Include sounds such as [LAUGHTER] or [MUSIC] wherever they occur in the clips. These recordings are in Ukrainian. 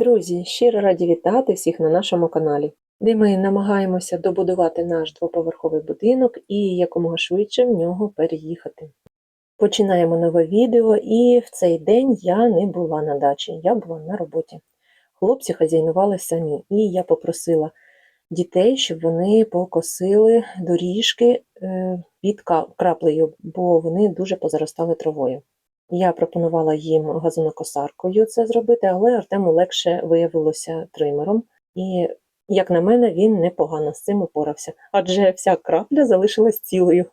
Друзі, щиро раді вітати всіх на нашому каналі, де ми намагаємося добудувати наш двоповерховий будинок і якомога швидше в нього переїхати. Починаємо нове відео, і в цей день я не була на дачі, я була на роботі. Хлопці хазяйнували самі, і я попросила дітей, щоб вони покосили доріжки е, під краплею, бо вони дуже позаростали травою. Я пропонувала їм газонокосаркою це зробити, але Артему легше виявилося тримером, і, як на мене, він непогано з цим упорався, адже вся крапля залишилась цілою.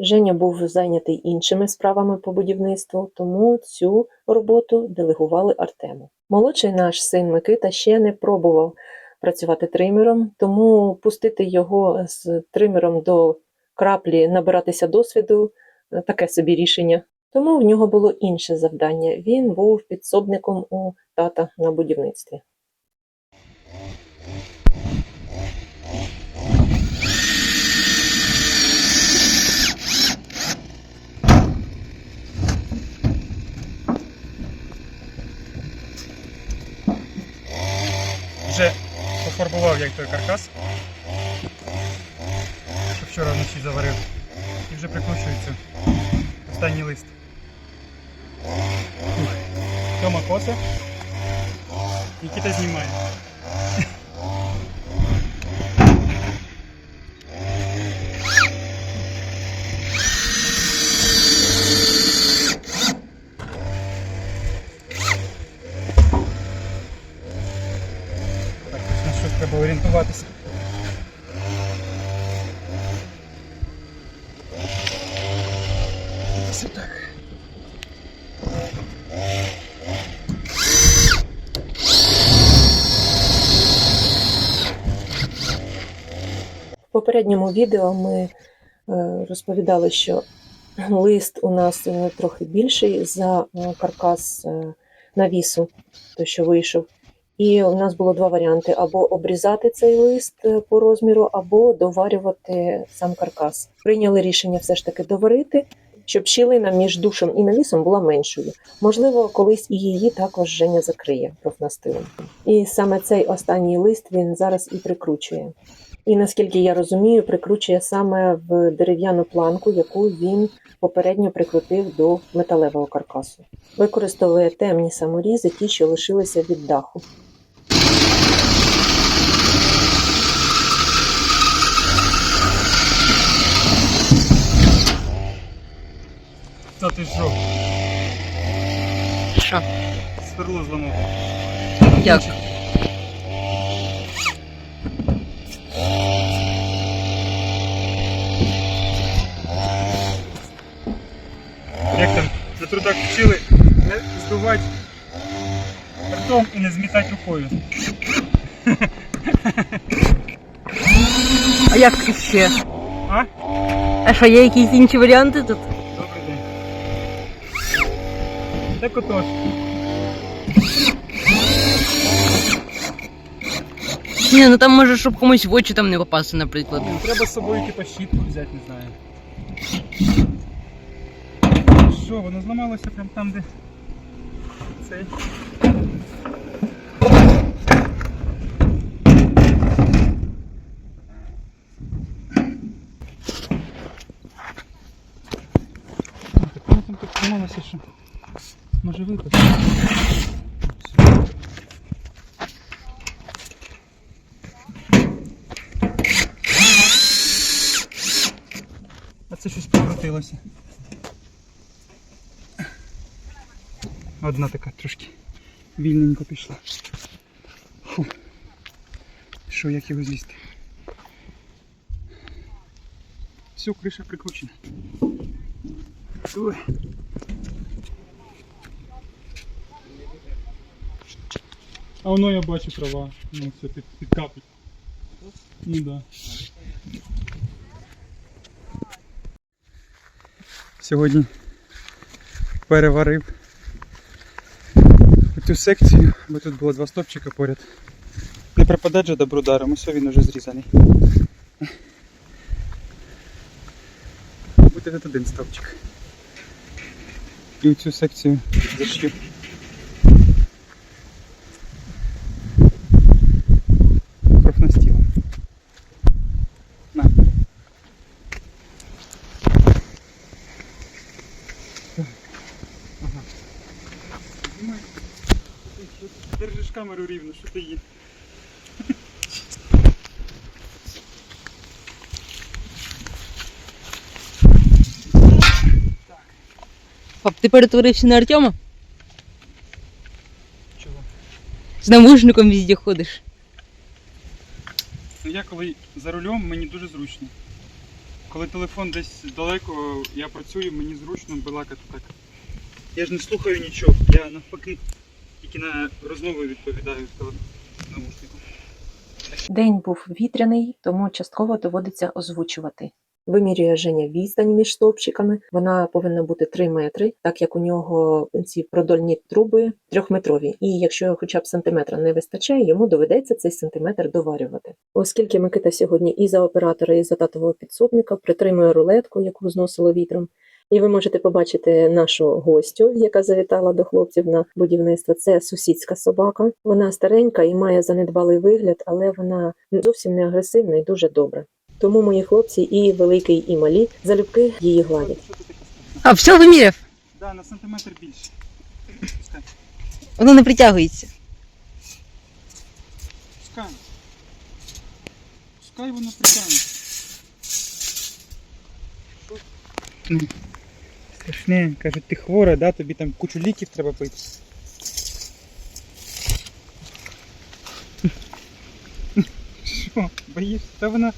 Женя був зайнятий іншими справами по будівництву, тому цю роботу делегували Артему. Молодший наш син Микита ще не пробував працювати тримером, тому пустити його з тримером до краплі, набиратися досвіду таке собі рішення. Тому в нього було інше завдання. Він був підсобником у тата на будівництві. Вже пофарбував як той каркас, що вчора вночі заварив. І вже прикручується останній лист. Ух. Тьома коса. Нікіта Попередньому відео ми е, розповідали, що лист у нас е, трохи більший за е, каркас навісу, той, що вийшов. І у нас було два варіанти: або обрізати цей лист по розміру, або доварювати сам каркас. Прийняли рішення все ж таки доварити, щоб щілина між душем і навісом була меншою. Можливо, колись і її також Женя закриє профнастилом. І саме цей останній лист він зараз і прикручує. І наскільки я розумію, прикручує саме в дерев'яну планку, яку він попередньо прикрутив до металевого каркасу. Використовує темні саморізи, ті, що лишилися від даху. Та ти що? Що? Сверло зламав. Як? Як на трудах вчили не здувати ртом і не змітати рукою. А як ще? А? А що, є якісь інші варіанти тут? Добрий день. Так отож. Ні, ну там може, щоб комусь в очі там не попасти, наприклад. Блін, треба з собою типа щітку взяти, не знаю. Що, воно зламалося прям там, де цей. Там так зламалося, що може випасти. А це щось покрутилося. Одна така трошки вільненько пішла. Фу. Що, як його злізти? Все, криша прикручена. Ой. А воно я бачу трава. Ну, все під, підкапить. Ну да. Сьогодні переварив цю секцію, бо тут було два стопчика поряд. Не пропаде же добру даром, ось він уже зрізаний. Буде тут один стовпчик. І цю секцію зашью. Профнастілом. На. Ага. Держиш камеру рівно, що ти її. Пап, ти перетворився на Артема? Чого? З навушником везде ходиш. Ну, Я коли за рулем, мені дуже зручно. Коли телефон десь далеко, я працюю, мені зручно балакати так. Я ж не слухаю нічого, я навпаки тільки на розмови відповідаю телефон. День був вітряний, тому частково доводиться озвучувати. Вимірює Женя відстань між стовпчиками. Вона повинна бути 3 метри, так як у нього ці продольні труби трьохметрові. І якщо хоча б сантиметра не вистачає, йому доведеться цей сантиметр доварювати. Оскільки Микита сьогодні і за оператора, і за татового підсобника притримує рулетку, яку зносило вітром. І ви можете побачити нашу гостю, яка завітала до хлопців на будівництво. Це сусідська собака. Вона старенька і має занедбалий вигляд, але вона зовсім не агресивна і дуже добра. Тому мої хлопці, і великий, і малі, залюбки її гладять. А, все виміряв. Да, на сантиметр більше. Пускай. Воно не притягується. Пускай. Пускай воно притягне. Страшне, кажуть, ти хвора, да? тобі там кучу ліків треба пити. Що, боїшся? Та вона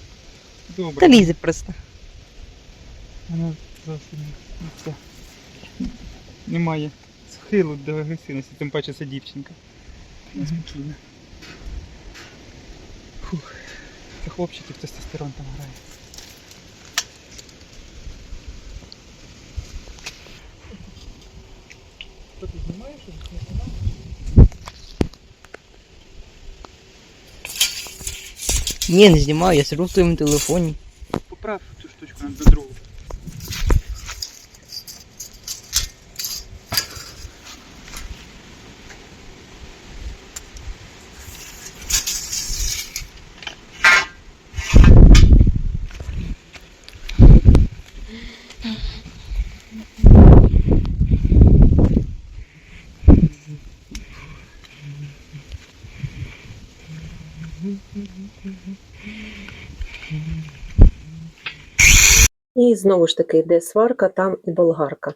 добра. Та лізе просто. Вона зовсім не. Немає схилу до агресивності, тим паче це дівчинка. Вона спокійна. Фух. Це хлопчиків тестостерон там грає. Ні, не знімаю, я сижу в твоєму телефоні. Поправ цю штучку на другу. І знову ж таки йде сварка, там і болгарка.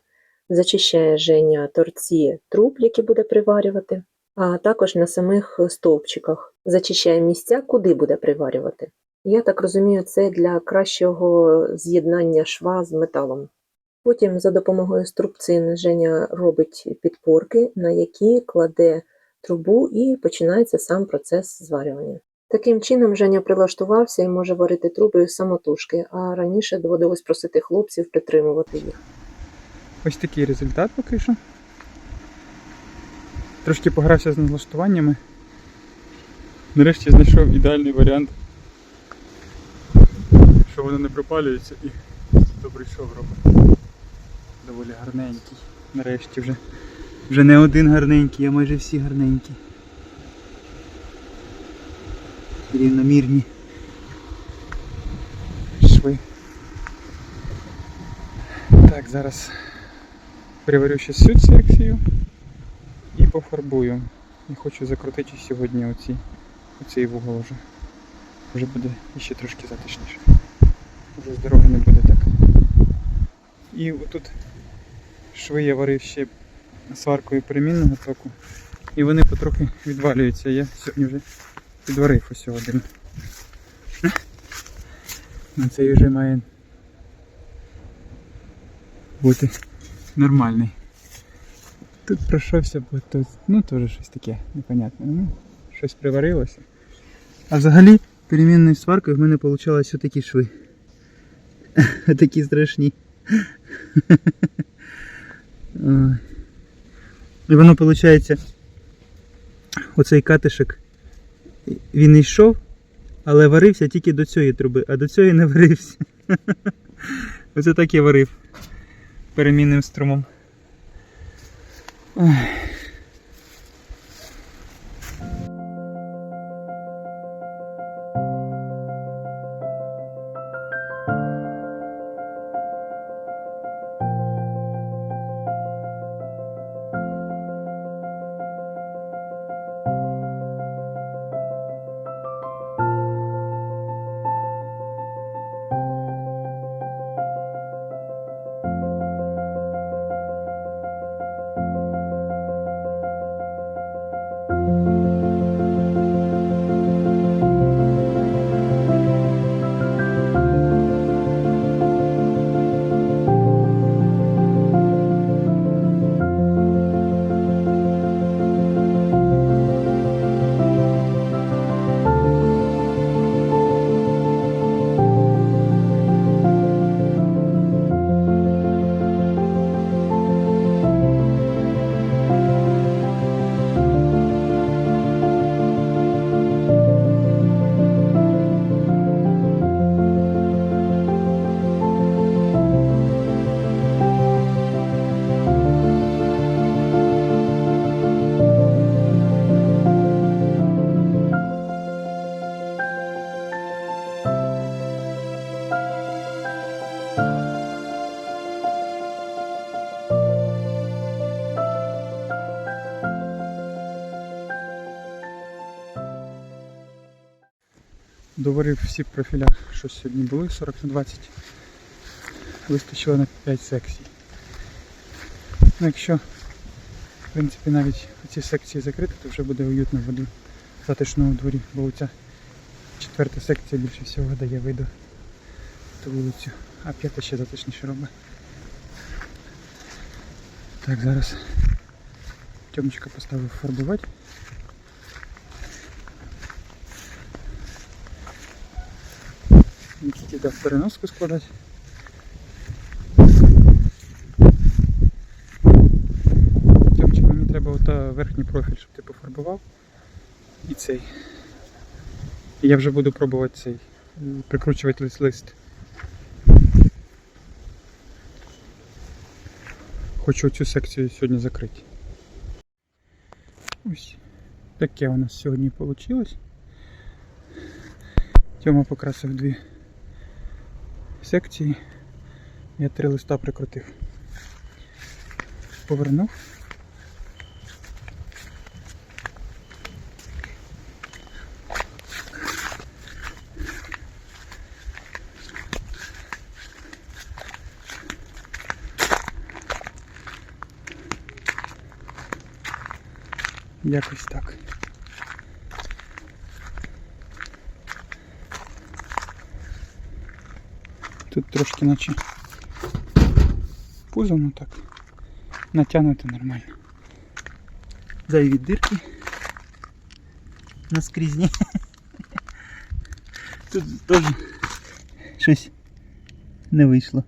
Зачищає Женя торці труб, які буде приварювати, а також на самих стовпчиках зачищає місця, куди буде приварювати. Я так розумію, це для кращого з'єднання шва з металом. Потім за допомогою струбцин Женя робить підпорки, на які кладе трубу і починається сам процес зварювання. Таким чином Женя прилаштувався і може варити труби самотужки, а раніше доводилось просити хлопців притримувати їх. Ось такий результат поки що. Трошки погрався з налаштуваннями. Нарешті знайшов ідеальний варіант, що воно не пропалюється і добрий шов робить. Доволі гарненький. Нарешті вже. Вже не один гарненький, а майже всі гарненькі. Рівномірні шви. Так, зараз приварю ще всю секцію і пофарбую. І хочу закрутити сьогодні оці, оцей вугол вже. Вже буде ще трошки затишніше. Вже з дороги не буде так. І отут шви я варив ще сваркою перемінного току. І вони потрохи відвалюються. Я сьогодні вже підварив ось один. На цей вже має бути нормальний. Тут пройшовся, бо тут, ну теж щось таке непонятне. Ну, щось приварилося. А взагалі перемінною сваркою в мене вийшло такі шви. [LAUGHS] Такі страшні. [LAUGHS] Ой. І воно виходить, оцей катишок, він йшов, але варився тільки до цієї труби, а до цієї не варився. [LAUGHS] Оце так я варив перемінним струмом. Ой. Доварив всі профіля, що сьогодні були, 40 на 20. Вистачило на 5 секцій. Ну, якщо, в принципі, навіть ці секції закрити, то вже буде уютно буде затишно у дворі, бо ця четверта секція більше всього дає виду ту вулицю, а п'ята ще затишніше робить. Так, зараз Тьомочка поставив фарбувати. Нікіті дав переноску складати. Тьомчик, мені треба ота верхній профіль, щоб ти пофарбував. І цей. Я вже буду пробувати цей. Прикручувати лист. Хочу цю секцію сьогодні закрити. Ось таке у нас сьогодні вийшло. Тьома покрасив дві секції. Я три листа прикрутив. Повернув. Якось так. Тут трошки наче пузо, ну так. Натягнуто нормально. Зайві дирки. Наскрізні. [LAUGHS] Тут теж щось не вийшло.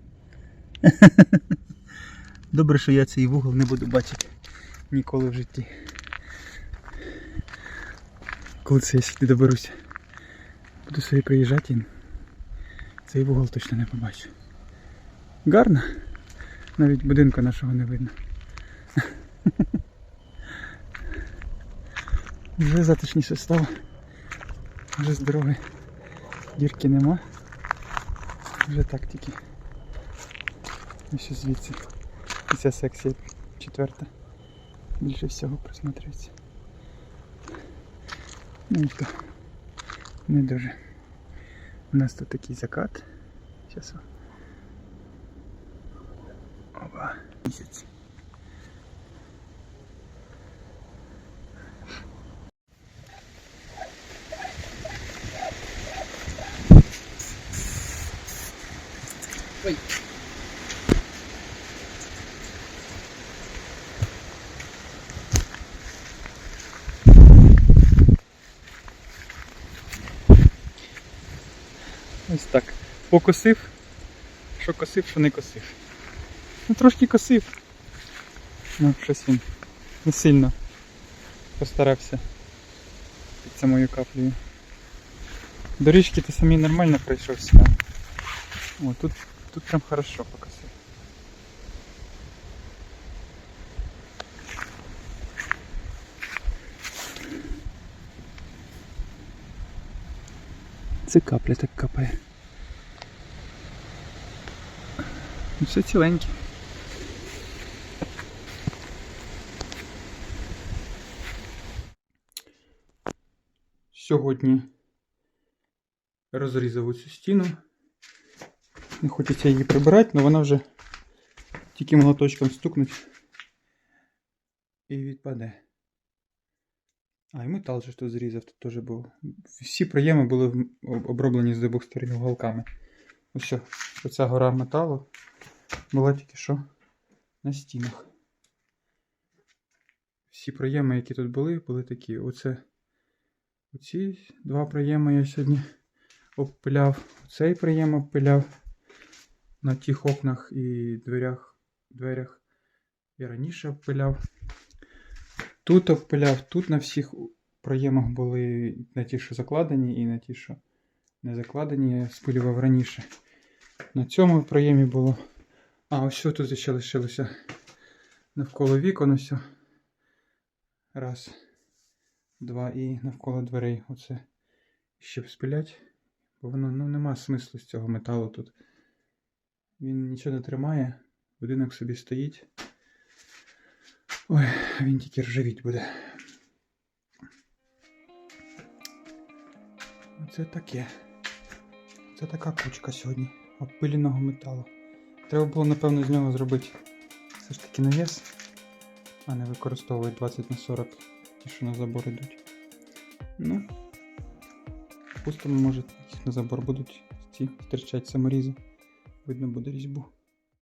[LAUGHS] Добре, що я цей вугол не буду бачити ніколи в житті. Коли це я сюди доберуся. Буду собі приїжджати цей вугол точно не побачу. Гарно. Навіть будинку нашого не видно. [LAUGHS] Вже затишніше стало. Вже з дороги дірки нема. Вже так тільки. Ось звідси. І ця секція четверта. Більше всього просмотрюється. Ну і то не дуже. У нас тут такий закат. Зараз. Опа. Місяць. Так. Покосив. Що косив, що не косив. Ну трошки косив. Ну, щось він не сильно постарався під самою каплею. Доріжки ти самі нормально пройшовся. О, тут, тут прям хорошо покосив. Це капля так капає. Все ціленьке. Сьогодні розрізав цю стіну. Не хочеться її прибирати, але вона вже тільки молоточком стукнуть і відпаде. А, і метал же тут зрізав, тут теж був. Всі проєми були оброблені з обох сторін уголками. Ось оця гора металу була тільки що на стінах. Всі проєми, які тут були, були такі. Оце оці два проєми я сьогодні обпиляв. Цей проєм обпиляв на тих окнах і дверях, дверях. Я раніше обпиляв. Тут обпиляв, тут на всіх проємах були на ті, що закладені, і на ті, що не закладені, я спилював раніше. На цьому проємі було. А, ось що тут ще лишилося навколо вікон. Ось. Раз, два і навколо дверей. Оце ще спилять. Бо воно ну, нема смислу з цього металу тут. Він нічого не тримає, будинок собі стоїть. Ой, він тільки ржавіть буде. Оце таке. Це така кучка сьогодні обпиленого металу. Треба було, напевно, з нього зробити все ж таки навіс, а не використовувати 20 на 40 ті, що на забор йдуть. Ну, пустимо, може, на забор будуть ці стирчать саморізи. Видно буде різьбу.